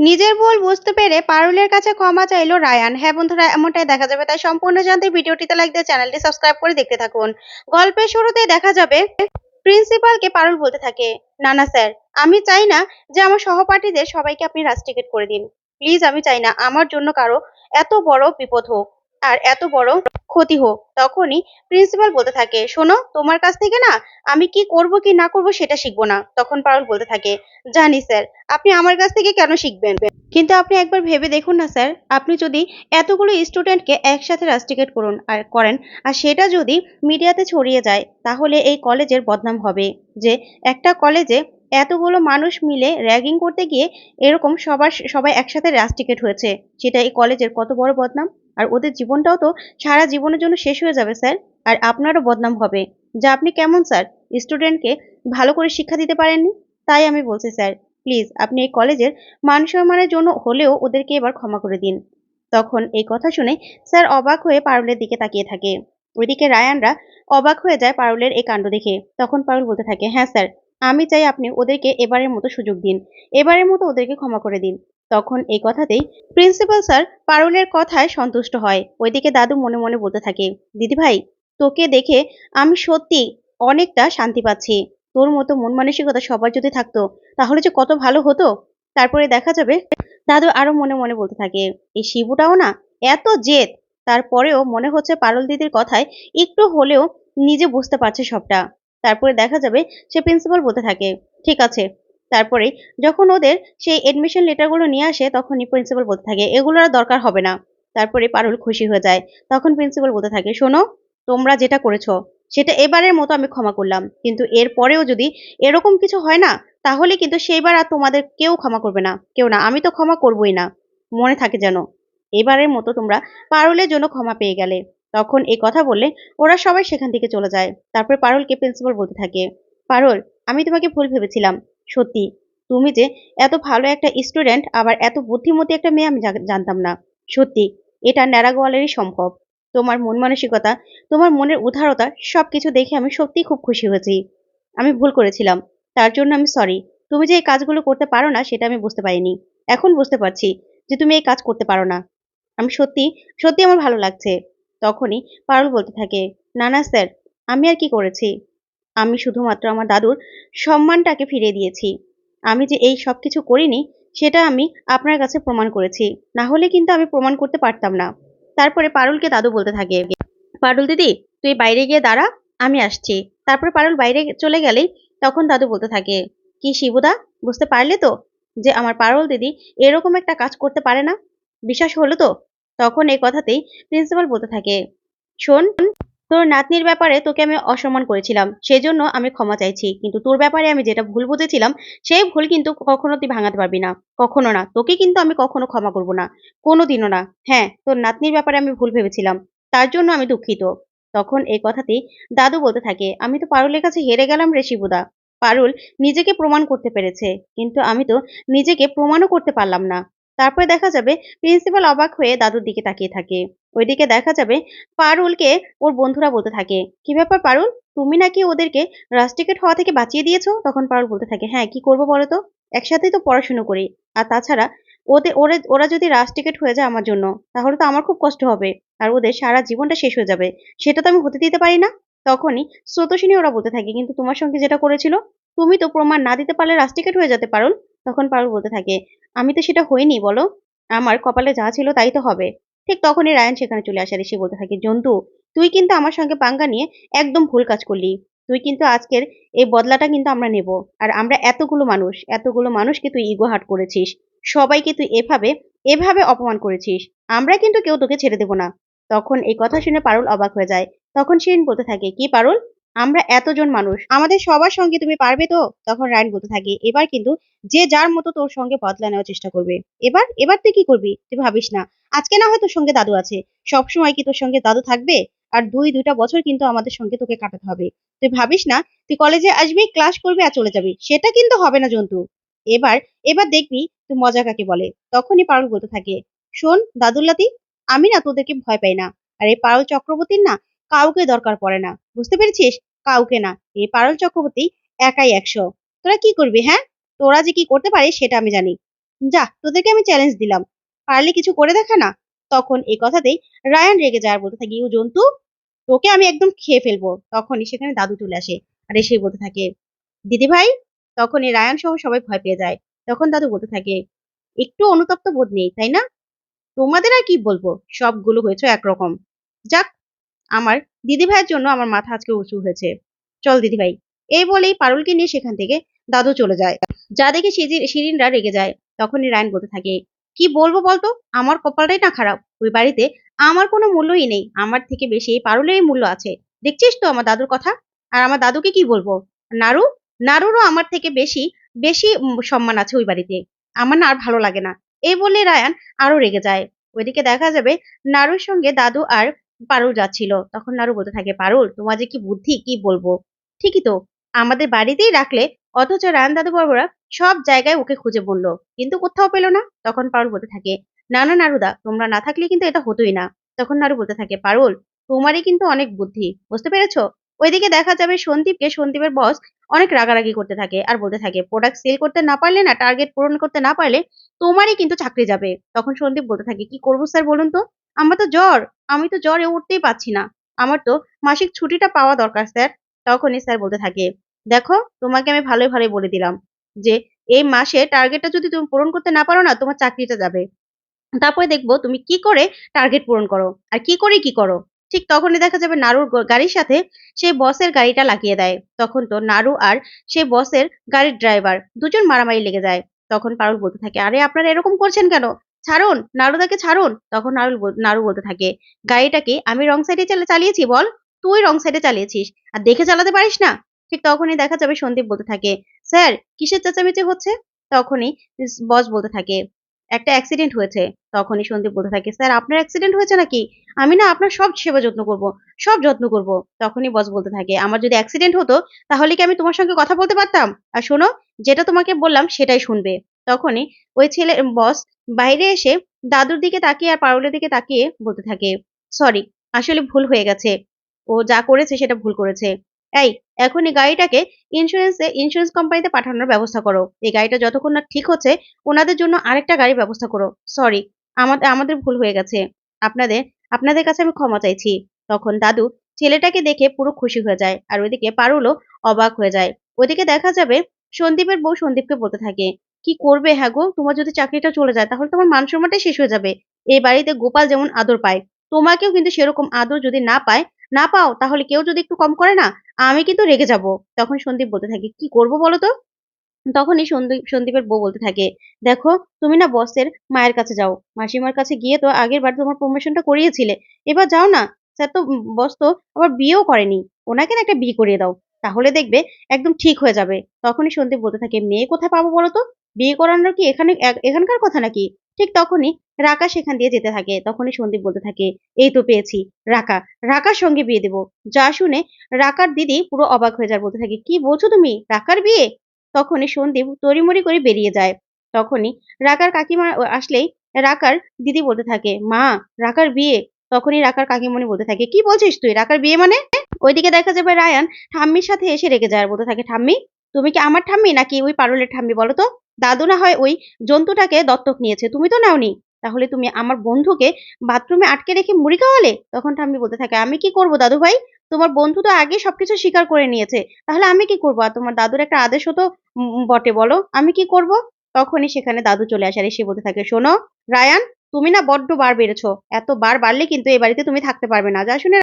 নিজের ভুল বুঝতে পেরে পারুলের কাছে ক্ষমা চাইলো রায়ান। হ্যাঁ বন্ধুরা, এমনটাই দেখা যাবে। তাই সম্পূর্ণ জানতে ভিডিওটিতে লাইক দিয়ে চ্যানেলটি সাবস্ক্রাইব করে দেখতে থাকুন। গল্পের শুরুতেই দেখা যাবে প্রিন্সিপালকে পারুল বলতে থাকে, না না স্যার আমি চাই না যে আমার সহপাঠীদের সবাইকে আপনি রাস্টিকেট করে দিন। প্লিজ আমি চাই না। আমার জন্য কারও এত বড় বিপদ হোক, আর এত বড় ক্ষতি হোক, তখনই প্রিন্সিপাল বলতে থাকে, শোনো, তোমার কাছ থেকে না আমি কি করব কি না করব সেটা শিখব না। তখন পারুল বলতে থাকে, জানি স্যার আপনি আমার কাছ থেকে কেন শিখবেন? কিন্তু আপনি একবার ভেবে দেখুন না স্যার আপনি যদি এতগুলো স্টুডেন্টকে একসাথে রাস্টিকেট করুন আর করেন, আর সেটা যদি মিডিয়াতে ছড়িয়ে যায়, তাহলে এই কলেজের বদনাম হবে। যে একটা কলেজে এতগুলো মানুষ মিলে র্যাগিং করতে গিয়ে এরকম সবার, সবাই একসাথে রাস্টিকেট হয়েছে, সেটা এই কলেজের কত বড় বদনাম? আর ওদের জীবনটাও তো সারা জীবনের জন্য শেষ হয়ে যাবে, স্যার। আর আপনারও বদনাম হবে। যা আপনি কেমন, স্যার? স্টুডেন্টকে ভালো করে শিক্ষা দিতে পারেননি? তাই আমি বলছি, স্যার, প্লিজ আপনি এই কলেজের মান সম্মানের জন্য হলেও ওদেরকে এবার ক্ষমা করে দিন। তখন এই কথা শুনে স্যার অবাক হয়ে পারুলের দিকে তাকিয়ে থাকে। ওইদিকে রায়ানরা অবাক হয়ে যায় পারুলের এই কাণ্ড দেখে। তখন পারুল বলতে থাকে হ্যাঁ স্যার, আমি চাই আপনি ওদেরকে এবারের মতো সুযোগ দিন। এবারের মতো ওদেরকে ক্ষমা করে দিন। তখন এই কথাতেই প্রিন্সিপাল স্যার পারুলের কথায় সন্তুষ্ট হয়। ওইদিকে দাদু মনে মনে বলতে থাকে, দিদি ভাই, তোকে দেখে আমি সত্যি অনেকটা শান্তি পাচ্ছি। তোর মতো মন মানসিকতা সবার যদি থাকতো, তাহলে যে কত ভালো হতো? তারপরে দেখা যাবে দাদু আরও মনে মনে বলতে থাকে, এই শিবুটাও না এত জেদ। তারপরেও মনে হচ্ছে পারুল দিদির কথায় একটু হলেও নিজে বুঝতে পারছে সবটা। তারপরে দেখা যাবে সে প্রিন্সিপাল বলতে থাকে, ঠিক আছে তারপরে যখন ওদের সেই এডমিশন লেটারগুলো নিয়ে আসে, তখনই প্রিন্সিপাল বলতে থাকে এগুলোর আর দরকার হবে না। তারপরে পারুল খুশি হয়ে যায়। তখন প্রিন্সিপাল বলতে থাকে, শোনো, তোমরা যেটা করেছ, সেটা এবারের মতো আমি ক্ষমা করলাম। কিন্তু এর পরেও যদি এরকম কিছু হয় না, তাহলে কিন্তু সেইবার আর তোমাদের কেউ ক্ষমা করবে না। কেউ না, আমি তো ক্ষমা করবই না। মনে থাকে যেন, এবারের মতো তোমরা পারুলের জন্য ক্ষমা পেয়ে গেলে। তখন এই কথা বললে ওরা সবাই সেখান থেকে চলে যায়। তারপর পারুলকে প্রিন্সিপাল বলতে থাকে, পারুল, আমি তোমাকে ভুল ভেবেছিলাম। সত্যি। তুমি যে এত ভালো একটা স্টুডেন্ট আবার এত বুদ্ধিমতী একটা মেয়ে আমি জানতাম না। সত্যি, এটা ন্যাড়াগোয়ালেরই সম্ভব। তোমার মন মানসিকতা, তোমার মনের উদারতা সব কিছু দেখে আমি সত্যিই খুব খুশি হয়েছি। আমি ভুল করেছিলাম। তার জন্য আমি সরি তুমি যে এই কাজগুলো করতে পারো না, সেটা আমি বুঝতে পারিনি। এখন বুঝতে পারছি যে তুমি এই কাজ করতে পারো না। আমি সত্যি সত্যি আমার ভালো লাগছে। তখনই পারুল বলতে থাকে, না না স্যার আমি আর কি করেছি? আমি শুধুমাত্র আমার দাদুর সম্মানটাকে ফিরিয়ে দিয়েছি। আমি যে এই সব কিছু করিনি, সেটা আমি আপনার কাছে প্রমাণ করেছি। না হলে কিন্তু আমি প্রমাণ করতে পারতাম না। তারপরে পারুলকে দাদু বলতে থাকে, পারুল দিদি, তুই বাইরে গিয়ে দাঁড়া, আমি আসছি। তারপরে পারুল বাইরে চলে গেলেই তখন দাদু বলতে থাকে, কি শিবুদা, বুঝতে পারলে তো যে আমার পারুল দিদি এরকম একটা কাজ করতে পারে না? বিশ্বাস হলো তো? তখন এই কথাতেই প্রিন্সিপাল বলতে থাকে, শোন তোর নাতনির ব্যাপারে তোকে আমি অসম্মান করেছিলাম, সেজন্য আমি ক্ষমা চাইছি। কিন্তু তোর ব্যাপারে আমি যেটা ভুল বুঝেছিলাম, সেই ভুল কিন্তু কখনো তুই ভাঙাতে পারবি না। কখনো না। তোকে কিন্তু আমি কখনো ক্ষমা করব না। কোনোদিনও না। হ্যাঁ তোর নাতনির ব্যাপারে আমি ভুল ভেবেছিলাম। তার জন্য আমি দুঃখিত। তখন এই কথাতেই দাদু বলতে থাকে, আমি তো পারুলের কাছে হেরে গেলাম রে শিবুদা। পারুল নিজেকে প্রমাণ করতে পেরেছে। কিন্তু আমি তো নিজেকে প্রমাণও করতে পারলাম না। তারপরে দেখা যাবে প্রিন্সিপাল অবাক হয়ে দাদুর দিকে তাকিয়ে থাকে। ওইদিকে দেখা যাবে পারুলকে ওর বন্ধুরা বলতে থাকে, কি ব্যাপার পারুল? তুমি নাকি ওদেরকে রাস্টিকেট হওয়া থেকে বাঁচিয়ে দিয়েছ? তখন পারুল বলতে থাকে হ্যাঁ কি করব বলো তো? একসাথেই তো পড়াশুনো করি। আর তাছাড়া ওদের ওরা ওরা যদি রাস্টিকেট হয়ে যায় আমার জন্য, তাহলে তো আমার খুব কষ্ট হবে। আর ওদের সারা জীবনটা শেষ হয়ে যাবে। সেটা তো আমি হতে দিতে পারি না। তখনই স্রোতসিনী ওরা বলতে থাকে, কিন্তু তোমার সঙ্গে যেটা করেছিল, তুমি তো প্রমাণ না দিতে পারলে রাস্টিকেট হয়ে যেতে পারুল। তখন পারুল বলতে থাকে, আমি তো সেটা হইনি, বলো। আমার কপালে যা ছিল তাই তো হবে। ঠিক তখনই রায়ান সেখানে চলে আসে এসে বলতে থাকে, জন্তু, তুই কিন্তু আমার সঙ্গে পাঙ্গা নিয়ে একদম ভুল কাজ করলি। তুই কিন্তু আজকের এই বদলাটা কিন্তু আমরা নেব। আর আমরা এতগুলো মানুষ, এতগুলো মানুষকে তুই ইগো হাট করেছিস। সবাইকে তুই এভাবে এভাবে অপমান করেছিস। আমরা কিন্তু কেউ তোকে ছেড়ে দেব না। তখন এই কথা শুনে পারুল অবাক হয়ে যায়। তখন শিরিন বলতে থাকে, কি পারুল? আমরা এতজন মানুষ। আমাদের সবার সঙ্গে তুমি পারবে তো? তখন রায়ন বলতে থাকে, এবার কিন্তু যে যার মতো তোর সঙ্গে বদলা নেওয়ার চেষ্টা করবে। এবার এবার তুই কি করবি? তুই ভাবিস না। আজকে না হয় তোর সঙ্গে দাদু আছে। সব সময় কি তোর সঙ্গে দাদু থাকবে? আর দুই, দুইটা বছর কিন্তু আমাদের সঙ্গে তোকে কাটাতে হবে। তুই ভাবিস না? তুই কলেজে আসবি ক্লাস করবি আর চলে যাবি। সেটা কিন্তু হবে না জন্তু। এবার এবার দেখবি তুই মজা কাকে বলে। তখনই পারুল বলতে থাকে, শোন দাদুল্লাতি আমি না তোদেরকে ভয় পাই না। আর এই পারুল চক্রবর্তীর না? কাউকে দরকার পড়ে না। বুঝতে পেরেছিস? কাউকে না। এই পারুল চক্রবর্তী একাই একশো। তোরা কি করবি হ্যাঁ? তোরা যে কি করতে পারিস সেটা আমি জানি। যা, তোদেরকে আমি চ্যালেঞ্জ দিলাম। পারলে কিছু করে দেখা না? তখন এই কথাতেই রায়ান রেগে যায় আর বলতে থাকে, ইউ জন্তু, তোকে আমি একদম খেয়ে ফেলব। তখনই সেখানে দাদু চলে আসে আর এসে বলতে থাকে, দিদি ভাই? তখন এই রায়ান সহ সবাই ভয় পেয়ে যায়। তখন দাদু বলতে থাকে, একটু অনুতপ্ত বোধ নেই, তাই না? তোমাদের আর কি বলব? সবগুলো হয়েছে একরকম। যাক আমার দিদি ভাইয়ের জন্য আমার মাথা আজকে উঁচু হয়েছে। চল দিদি ভাই এই বলেই পারুলকে নিয়ে সেখান থেকে দাদু চলে যায়। যা দেখে শিরি- শিরিনরা রেগে যায়। তখনই রায়ন বলতে থাকে, কি বলব বলতো? আমার কপালটাই না খারাপ। ওই বাড়িতে আমার কোনো মূল্যই নেই। আমার থেকে বেশি পারুলেরই মূল্য আছে। দেখছিস তো আমার দাদুর কথা? আর আমার দাদুকে কি বলব? নারু? নারুরও আমার থেকে বেশি বেশি সম্মান আছে ওই বাড়িতে। আমার না আর ভালো লাগে না। এই বলে রায়ান আরও রেগে যায়। ওইদিকে দেখা যাবে নারুর সঙ্গে দাদু আর পারুল যাচ্ছিল। তখন নারু বলতে থাকে, পারুল, তোমার যে কি বুদ্ধি, কি বলব? ঠিকই তো, আমাদের বাড়িতেই রাখলে অথচ রায়ন দাদু বড়রা সব জায়গায় ওকে খুঁজে বলল, কিন্তু কোথাও পেল না। তখন পারুল বলতে থাকে, না না, নারুদা, তোমরা না থাকলে কিন্তু এটা হতোই না। তখন নারু বলতে থাকে, পারুল, তোমারই কিন্তু অনেক বুদ্ধি, বুঝতে পেরেছ? ওইদিকে দেখা যাবে সন্দীপকে, সন্দীপের বস অনেক রাগারাগি করতে থাকে আর বলতে থাকে প্রোডাক্ট সেল করতে না পারলে না টার্গেট পূরণ করতে না পারলে তোমারই কিন্তু চাকরি যাবে। তখন সন্দীপ বলতে থাকে, কি করব স্যার বলুন তো? আমার তো জ্বর, আমি তো জ্বরে উঠতেই পারছি না। আমার তো মাসিক ছুটিটা পাওয়া দরকার, স্যার। তখনই স্যার বলতে থাকে, দেখো, তোমাকে আমি ভালোই ভালোই বলে দিলাম যে, এই মাসে টার্গেটটা যদি তুমি পূরণ করতে না পারো না, তোমার চাকরিটা যাবে। তারপরে দেখব তুমি কি করে টার্গেট পূরণ করো আর কি করে কি করো? ঠিক তখনই দেখা যাবে নারুর গাড়ির সাথে সেই বসের গাড়িটা লাগিয়ে দেয়। তখন তো নারু আর সেই বসের গাড়ির ড্রাইভার দুজন মারামারি লেগে যায়। তখন পারুল বলতে থাকে, আরে, আপনারা এরকম করছেন কেন? ছাড়ুন নাড়ুদাকে ছাড়ুন। তখন বল- নাড়ু বলতে থাকে, গাড়িটাকে আমি রং সাইডে চালিয়েছি, বল। তুই রং সাইডে চালিয়েছিস। আর দেখে চালাতে পারিস না? ঠিক তখনই দেখা যাবে সন্দীপ বলতে থাকে, স্যার, কিসের চেঁচামেচি হচ্ছে? তখনই বস বলতে থাকে, একটা অ্যাক্সিডেন্ট হয়েছে। তখনই সন্দীপ বলতে থাকে, স্যার, আপনার অ্যাক্সিডেন্ট হয়েছে নাকি? আমি না, আপনার সব সেবা যত্ন করব, সব যত্ন করব। তখনই বস বলতে থাকে, আমার যদি অ্যাক্সিডেন্ট হতো, তাহলে কি আমি তোমার সঙ্গে কথা বলতে পারতাম? আর শোনো, যেটা তোমাকে বললাম, সেটাই শুনবে। তখনই ওই ছেলে বস বাইরে এসে দাদুর দিকে তাকিয়ে আর পারুলের দিকে তাকিয়ে বলতে থাকে সরি আসলে ভুল হয়ে গেছে। ও যা করেছে সেটা ভুল করেছে। এই এখনই গাড়িটাকে ইন্স্যুরেন্সে ইন্স্যুরেন্স কোম্পানিতে পাঠানোর ব্যবস্থা করো। এই গাড়িটা যতক্ষণ না ঠিক হচ্ছে, ওনাদের জন্য আরেকটা গাড়ি ব্যবস্থা করো। সরি আমাদের আমাদের ভুল হয়ে গেছে। আপনাদের আপনাদের কাছে আমি ক্ষমা চাইছি। তখন দাদু ছেলেটাকে দেখে পুরো খুশি হয়ে যায় আর ওইদিকে পারুলও অবাক হয়ে যায়। ওইদিকে দেখা যাবে সন্দীপের বউ সন্দীপকে বলতে থাকে কি করবে? হ্যাঁ গো, তোমার যদি চাকরিটা চলে যায়, তাহলে তোমার মান সম্মানটাই শেষ হয়ে যাবে। এই বাড়িতে গোপাল যেমন আদর পায়, তোমাকেও কিন্তু সেরকম আদর যদি না পায়, না পাও, তাহলে কেউ যদি একটু কম করে না, আমি কিন্তু রেগে যাব। তখন সন্দীপ বলতে থাকে, কি করব বলো তো? তখনই সন্দীপ, সন্দীপের বউ বলতে থাকে, দেখো, তুমি না বসের মায়ের কাছে যাও। মাসিমার কাছে গিয়ে তো আগের বার তোমার প্রমোশনটা করিয়েছিলে। এবার যাও না, স্যার তো বস তো আবার বিয়েও করেনি। ওনাকে না একটা বিয়ে করিয়ে দাও। তাহলে দেখবে একদম ঠিক হয়ে যাবে। তখনই সন্দীপ বলতে থাকে, মেয়ে কোথায় পাবো বলো তো? বিয়ে করানোর কি এখানে এখানকার কথা নাকি? ঠিক তখনই রাকা সেখান দিয়ে যেতে থাকে। তখনই সন্দীপ বলতে থাকে, এই তো পেয়েছি, রাকা, রাকার সঙ্গে বিয়ে দেবো। যা শুনে রাকার দিদি পুরো অবাক হয়ে যায়, বলতে থাকে, কি বলছো তুমি? রাকার বিয়ে? তখনই সন্দীপ তড়িমড়ি করে বেরিয়ে যায়। তখনই রাকার কাকিমা আসলেই রাকার দিদি বলতে থাকে, মা, রাকার বিয়ে? তখনই রাকার কাকিমণি বলতে থাকে, কি বলছিস তুই? রাকার বিয়ে মানে? ওইদিকে দেখা যাবে রায়ান ঠাম্মির সাথে এসে রেগে যায়, বলতে থাকে, ঠাম্মি তুমি কি আমার ঠাম্মি নাকি ওই পারুলের ঠাম্মি বলো তো? দাদু না হয় ওই জন্তুটাকে দত্তক নিয়েছে তুমি তো নাওনি। তাহলে তুমি আমার বন্ধুকে বাথরুমে আটকে রেখে মুড়ি খাওয়ালে? তখন ঠাম্মি বলতে থাকে আমি কি করব দাদু ভাই? তোমার বন্ধু তো আগে সবকিছু স্বীকার করে নিয়েছে তাহলে আমি কি করব? আর তোমার দাদুর একটা আদেশ উম, বটে বলো। আমি কি করব? তখনই সেখানে দাদু চলে আসে এসে বলতে থাকে শোনো রায়ান তুমি না বড্ড বার বেড়েছো। এত বার বাড়লে কিন্তু এই বাড়িতে তুমি থাকতে পারবে না। যা শুনে